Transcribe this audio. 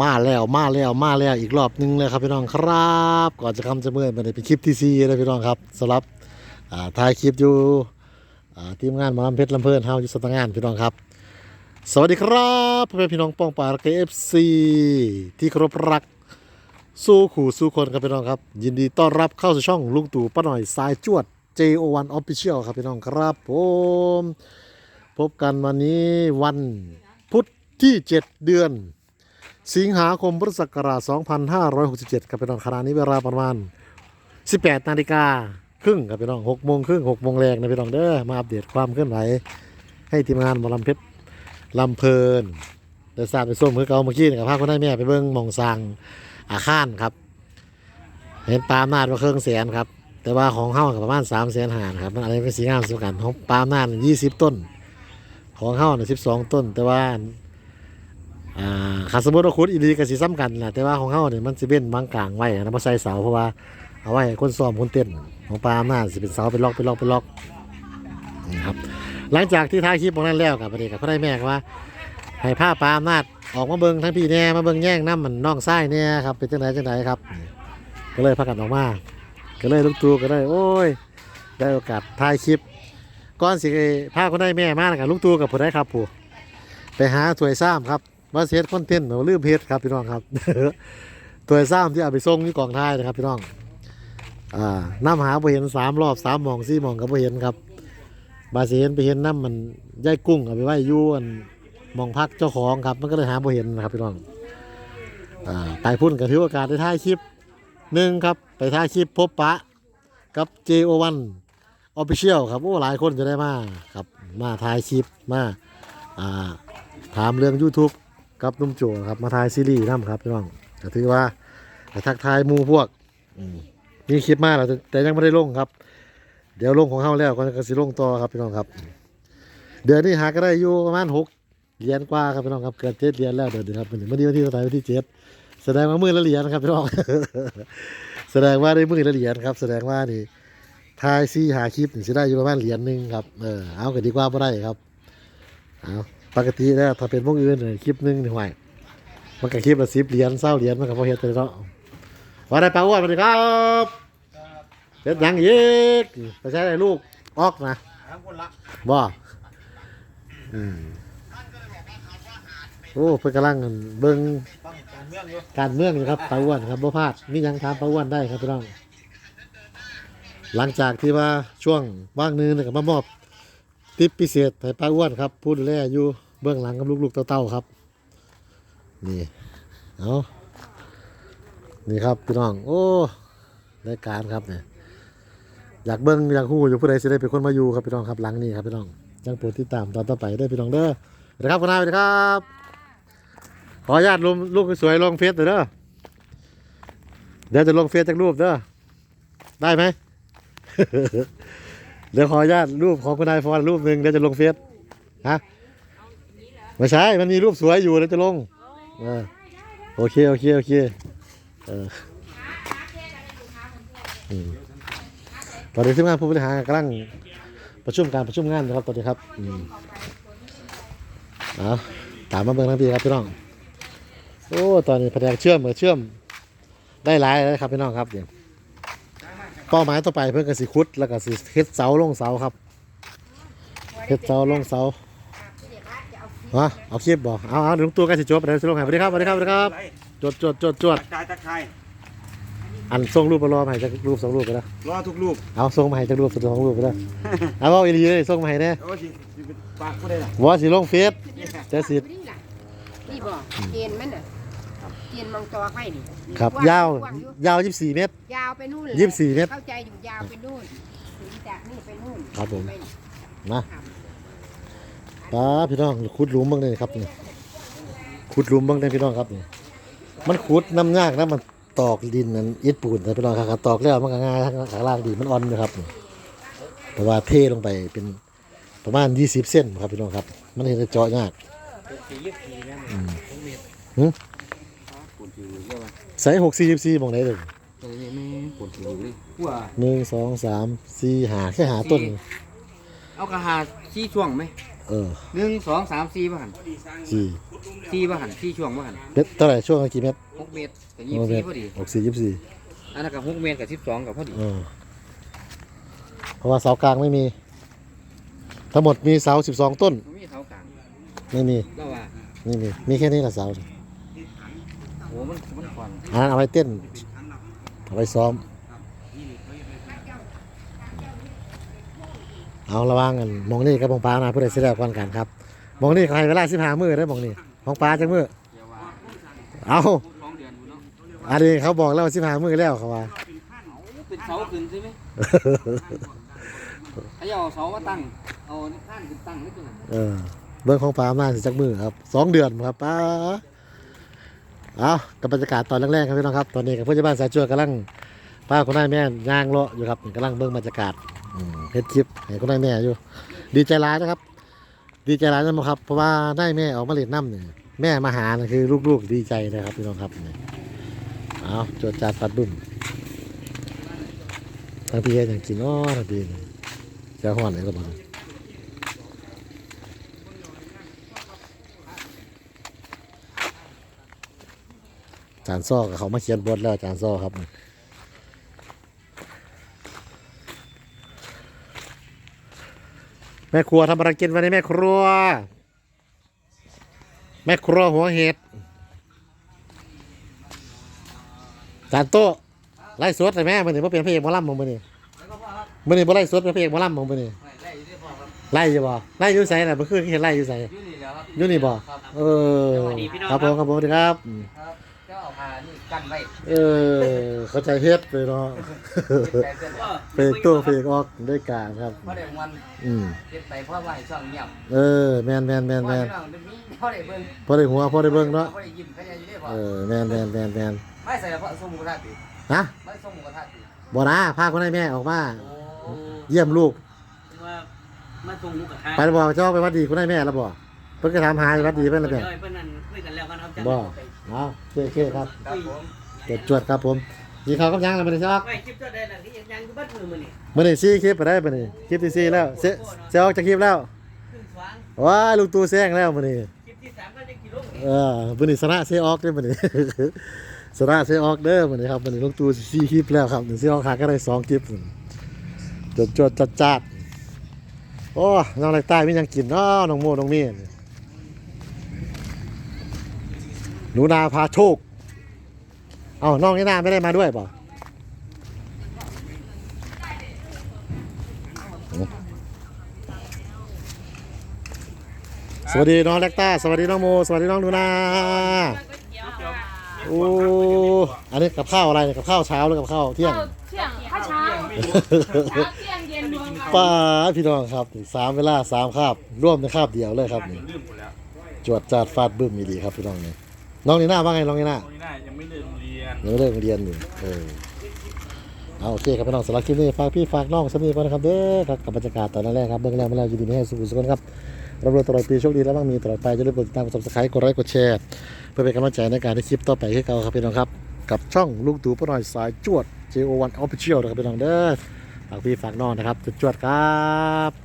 มาแล้วมาแล้วมาแล้วอีกรอบหนึงเลยครับพี่น้องครับ ก่อนจะคำจะเมื่อยมันเป็นคลิปที่ซีนะพี่น้องครับสำหรับถ่ายคลิปอยู่ทีมงานมอลำเพชรลำเพลินเฮาอยู่สำนักงานพี่น้องครับ สวัสดีครับพ่อแม่พี่น้องป้องปรากเอฟซีที่เคารพรักสู้ขู่สู้คนครับพี่น้องครับ ยินดีต้อนรับเข้าสู่ช่องลุงตู่ป้าหน่อยสายจวด JO1 Official ครับพี่น้องครับผมพบกันวันนี้วันพุธที่ 7 เดือน สิงหาคมพุทธศักราช 2567ครับพี่น้องขณะนี้เวลาประมาณ 18นาฬิกาครึ่งครับพี่น้อง6โมงครึ่ง6โมงแรงนะพี่น้องเด้อมาอัปเดตความเคลื่อนไหวให้ทีมงานหมอลำเพชรลำเพลินได้ทราบไปส้มเมื่อเก่าเมื่อกี้นี่กับพาคนได้แม่ไปเบิ้งมองสังอาคารครับ เห็นปาล์มนาดว่าเครื่องแสนครับ แต่ว่าของเฮ้ากับประมาณ3แสนหานครับมันอะไรเป็นสีงามสุกันของปาล์มนาด20ต้น ของเฮ้าเนี่ย12ต้น แต่ว่า อ่าขาสมมติว่าคุดอีหลีกับสีซ้ำกันแหละแต่ว่าของเฮาเนี่ยมันสิเป็นบางกลางไว้นะมาใส่เสาเพราะว่าเอาไว้คนซ้อมคนเต้นของปลาอำนาสิเป็นเสาเป็นล็อกเป็นล็อกเป็นล็อกนี่ครับหลังจากที่ท้ายคลิปของนั้นแล้วกับประเด็นกับพ่อได้แม่ก็ว่าให้ผ้าปลาอำนาจออกมาเบิงทั้งพี่แน่มาเบิงแย่งน้ำมันน้องไส้เนี่ยครับเป็นจังไหนจังไหนครับ ก็เลยพากันออกมาก็เลยลุกตูก็ได้โอ้ย ได้โอกาสถ่ายคลิปก่อนสิพาคนได้แม่มาแล้วกับลุกตูกับผู้ได้ครับผู้ไปหาถวยซ้ำครับ มาเซตคอนเทนต์เราลืมเพจครับพี่น้องครับตัวซ้ำที่เอาไปส่งที่กองท้ายนะครับพี่น้องอ่าน้ำหาไปเห็นสามรอบสามมองสี่มองก็ไปเห็นครับบาสิเห็นไปเห็นน้ำมันย่ายกุ้งเอาไปไว้ยูอันมองพักเจ้าของครับ มันก็เลยหาไปเห็นนะครับพี่น้องอ่าไปพุ่นกับถือโอกาสได้ถ่ายคลิปหนึ่งครับไปถ่ายคลิปพบปะกับ JO1 Official ครับโอ้หลายคนจะได้มาครับมาถ่ายคลิปมาอ่าถามเรื่อง YouTube กับนุ่มโจครับมาถ่ายซีรีส์นํครับพี่น้องก็ถือว่าทักทายมูพวกอืมมีคลิปมากแล้วแต่ยังไม่ได้ลงครับ เดี๋ยวลงของเฮาแล้วก็จะสิลงต่อครับพี่น้องครับ เดือนนี้หาก็ได้อยู่ประมาณหกเหรียญกว่าครับพี่น้องครับเกินเจ็ดเหรียญแล้วเดือนนี้ครับวันนี้วันนี้วันที่เท่าไหร่วันที่เจ็ดแสดงว่ามือละเหรียญครับพี่น้องแสดงว่าได้มือละเหรียญครับ แสดงว่านี่ทายซีหาคลิปนี่จะได้อยู่ประมาณเหรียญหนึ่งครับเออเอาก็ดีกว่าไม่ได้ครับ เอาปกติแล้วถ้าเป็นพวกอื่นเนี่ยคลิปหนึงนี่ห่วยมันก็คลิปละสิบเหรียญเศร้าเหรียญมันก็พอเฮ็ดไปแล้วว่าได้ปลาอ้วนสวัสดีครับเฮ็ดหยังอีกไปใช้ได้ลูกออกนะบ่อืมโอ้เพิ่นกำลังเบิ่งการเมืองอยู่ครับปลาอ้วนครับบ่พลาดมีหยังถามปลาอ้วนได้ครับพี่น้องหลังจากที่ว่าช่วงว่างนึงเนี่ยก็มามอบ ทิปพิเศษให้ปลาอ้วนครับผู้ดูแล่อยู่เบื้องหลังกับลูกๆเต้าๆครับ นี่เอานี่ครับพี่น้อง โอ้รายการครับเนี่ยอยากเบิ้งอยากฮู้อยู่ผู้ใดสิได้เป็นคนมาอยู่ครับพี่น้องครับหลังนี้ครับพี่น้องยังโปรดติดตามตอนต่อไปได้พี่น้องเด้อสวัสดีครับคุณนายสวัสดีครับ ขออนุญาตลงลูกสวยลงเฟซหน่อเด้อเดี๋ยวจะลงเฟซจากรูปเด้อได้ไหม เดี๋ยวขออนุญาตรูปของคุณนายฟอนรูปหนึ่งเดี๋ยวจะลงเฟซฮะไม่ใช่ มันมีรูปสวยอยู่เดี๋ยวจะลงเออโอเคโอเคโอเคเอออืมตอนนี้ทีมงานผู้บริหารกำลังประชุมการประชุมงานนะครับตอนนี้ครับอืมเอาตามมาเบิ่งทั้งปีครับพี่น้องโอ้ตอนนี้แผนกเชื่อมเหมือเชื่อมได้หลายเลยครับพี่น้องครับเนี่ย เป้าหมายต่อไปเพื่อนก็สิคุดแล้วก็สิเฮ็ดเสาลงเสาครับเฮ็ดเสาลงเสาฮะเอาคลิปบ่เอาเอาลุงตัวกันสิจบไปเลยสิลงให้สวัสดีครับสวัสดีครับสวัสดีครับจดจดจดจดตักทายตักทายอันส่งรูปมารอมาให้จากรูปสองรูปไปแล้วรอทุกลูกเอาส่งมาให้จากรูปสองรูปไปแล้วเอาเอาอีหลีเลยส่งมาให้แน่โอ้สิสิเป็นปากผู้ใดล่ะว่าสิลงเฟซจะสินี่บ่เกณฑ์มันน่ะ เกณฑ์มองจอไว้นี่ครับ กงยาว กงอยู่ยาว 24 เมตร ยาวไปนู่นเลยยี่สิบสี่เมตรเข้าใจอยู่ยาวไปนู่นถึงจากนี่ไปนู่นครับผม ไปนะป้าพี่น้องขุดหลุมเบ้างเลยครับนี่ขุดหลุมเบ้างเลยพี่น้องครับนี่มันขุดน้ำยากนะมันตอกดินนั้นอิฐปูนนะพี่น้องครับตอกแล้วมันก็ง่ายข้างข้างล่างดินมันอ่อนนะครับนี่แต่ว่าเทลงไปเป็นประมาณ 20 เส้นครับพี่น้องครับ มันเห็นจะเจาะยากสียี่สีเนี่ยอืมปวดผิวเรียกว่า ใส่หกสี่สิบสี่มองไหนเลยตรงนี้ไม่ปวดผิวเลยว่าหนึ่งสองสามสี่หาแค่หาต้น เอากระหาชี้ช่วงไหมเออหนึ่งสองสามสี่ป่ะหันสี่สี่บ่หันสี่ช่วงบ่หันเม็ดเท่าไหร่ช่วงละกี่เม็ดหกเมตรกับยี่สิบสี่พอดีหกสี่ยี่สิบสี่อันนั้นกับหกเมตรกับสิบสองกับพอดีเออเพราะว่าเสากลางไม่มี ทั้งหมดมีเสาสิบสองต้นมันมีเท้ากลางไม่มีแล้วว่าไม่มีมีแค่นี้แหละเสาโอ้ มันมันควันอันนั้นเอาไว้เต้น เอาไว้ซ้อม เอาระวังกันมองนี่กับมองปลามาเพื่อได้เสียแล้วก่อนกันครับมองนี่เขาให้เวลาสิบห้ามือได้อมองนี่มองปลาจังมือเดี๋ยวว่าเอาสองเดือนอยู่เนาะอันนี้เขาบอกแล้วสิบห้ามือแล้วเขาว่าเอาเป็นเสาขึ้นใช่ไหมถ้าเอาเสามาตั้งเอาข้านขึ้นตั้งนี่ตัวไหนเออเบื้องของปลามาสิจักมือครับสองเดือนครับป้า เอากับบรรยากาศตอนแรกๆครับพี่น้องครับ ตอนนี้กับผู้ใหญ่บ้านสายจวกำลังป้าคนนายแม่ย่างเลาะอยู่ครับกำลังเบื้องบรรยากาศเฮ็ดคลิปให้คนนายแม่อยู่ ดีใจร้ายนะครับ ดีใจร้ายนะครับ เพราะว่าได้แม่ออกมาเล่นน้ำเนี่ยแม่มาหานะคือลูกๆดีใจนะครับพี่น้องครับเอาจดจาดฟัดบุ้มทั้งพี่ย่างกินอ้อทั้งพี่จะห่อนอะไหนก็บ้า จานซ้อกับเขามาเขียนบทแล้วจานซ้อครับแม่ครัวทำอะไรกินวันนี้แม่ครัว แม่ครัวหัวเห็ดจานโต๊ะไล่สดเลยแม่มันนี่ว่าเป็นพระเอกหมอลำของมันนี่แล้วก็พ่อครับมันนี่ว่าไล่สดเป็นพระเอกหมอลำของมันนี่ไม่ไล่อยู่ที่พ่อครับไล่ยู่บ่ไล่อยู่ใส่น่ะเมื่อคืนเห็นไล่อยู่ใส่อยู่นี่บอยู่นี่บ่ครับเออครับผมครับผมดีครับ กันไว้เออ เข้าใจเฮ็ดเลยเนาะแต่เสร็จแล้วเฟกตัวเฟกออกด้วยการครับ พอได้วันอืมเก็บไปเพราะว่าให้ช่องเงียบเออแมนแมนแมนแมนเพราะว่าพี่น้องเป็นมีพอได้เบิ่งพอได้หัวพอได้เบิ่งเนาะพอได้ยิ้มพอได้ยิ้มได้พอเออแมนแมนแมนแมนไม่ใส่เพราะส่งหมูกระทะติฮะไม่ส่งหมูกระทะติบ่นะพาคนให้แม่ออกมาโอ้เยี่ยมลูกว่ามาส่งลูกกระทะไปแล้วบอกเจ้าไปวัดดีคนให้แม่แล้วบ่เพิ่นก็ถามหาอยู่วัดดีเพิ่นล้วเดี๋แม่เพิ่นนั่นคุยกันแล้วกันครับจะบ่เอาโอเคๆครับครับผมจดจวดครับผมยิงเขากับยังแล้วบ่ได้ซอกไว้คลิปเจ้าได้แล้วที่ยังยังอยู่บ้านมือมื้อนี่มื้อนี้4คลิปไปได้มื้อนี้คลิปที่สี่แล้วเสเสออกจากคลิปแล้วว้าลูกตู่แซงแล้วมื้อนี้คลิปที่สามก็จะกี่โลเออมื้อนี้สนะเสออกเด้อมื้อนี้สนะเสออกเด้อมื้อนี้ครับมื้อนี้ลูกตู่สี่คลิปแล้วครับเสออกหาก็ได้สองคลิปจดจดจัดจัดโอ้น้องไรใต้มียังกินเนาะน้องโมน้องมีน หนูนาพาโชค เอ้าน้องนี่นาไม่ได้มาด้วยเปล่ะสวัสดีน้องเล็กต้า สวัสดีน้องโม สวัสดีน้องหนูนาโอ้อันนี้กับข้าวอะไรเนี่ยกับข้าวเช้าหรือกับข้าวเที่ยงเที่ยงข้าวเช้าเช้าเที่ยงเย็นรวมกันป้าพี่น้องครับนี่สามเวลาสามคาบร่วมในคาบเดียวเลยครับนี่จวดจาดฟาดบึ้มมีดีครับพี่น้องนี่ น้องนี่หน้าว่าไงน้องนี่หน้าไม่ได้ยังไม่เดินเรียนยังไม่เลิกเรียนอยู่เออเอาโอเคครับพี่น้องสำหรับคลิปนี้ฝากพี่ฝากน้องสามีก่อนนะครับเด้อครับกับบรรยากาศตอนแรกครับเบื้องแรกมาแล้วยินดีไม่ให้สุขสุขครับรับรองตลอดปีโชคดีและมั่งมีตลอดไปจะได้กดติดตามกด subscribe กดไลค์กดแชร์เพื่อเป็นกำลังใจในการที่คลิปต่อไปให้เก่าครับพี่น้องครับกับช่องลูกตู่ป้าหน่อยสายจวด JO1 Official นะครับพี่น้องเด้อฝากพี่ฝากน้องนะครับจวดๆครับ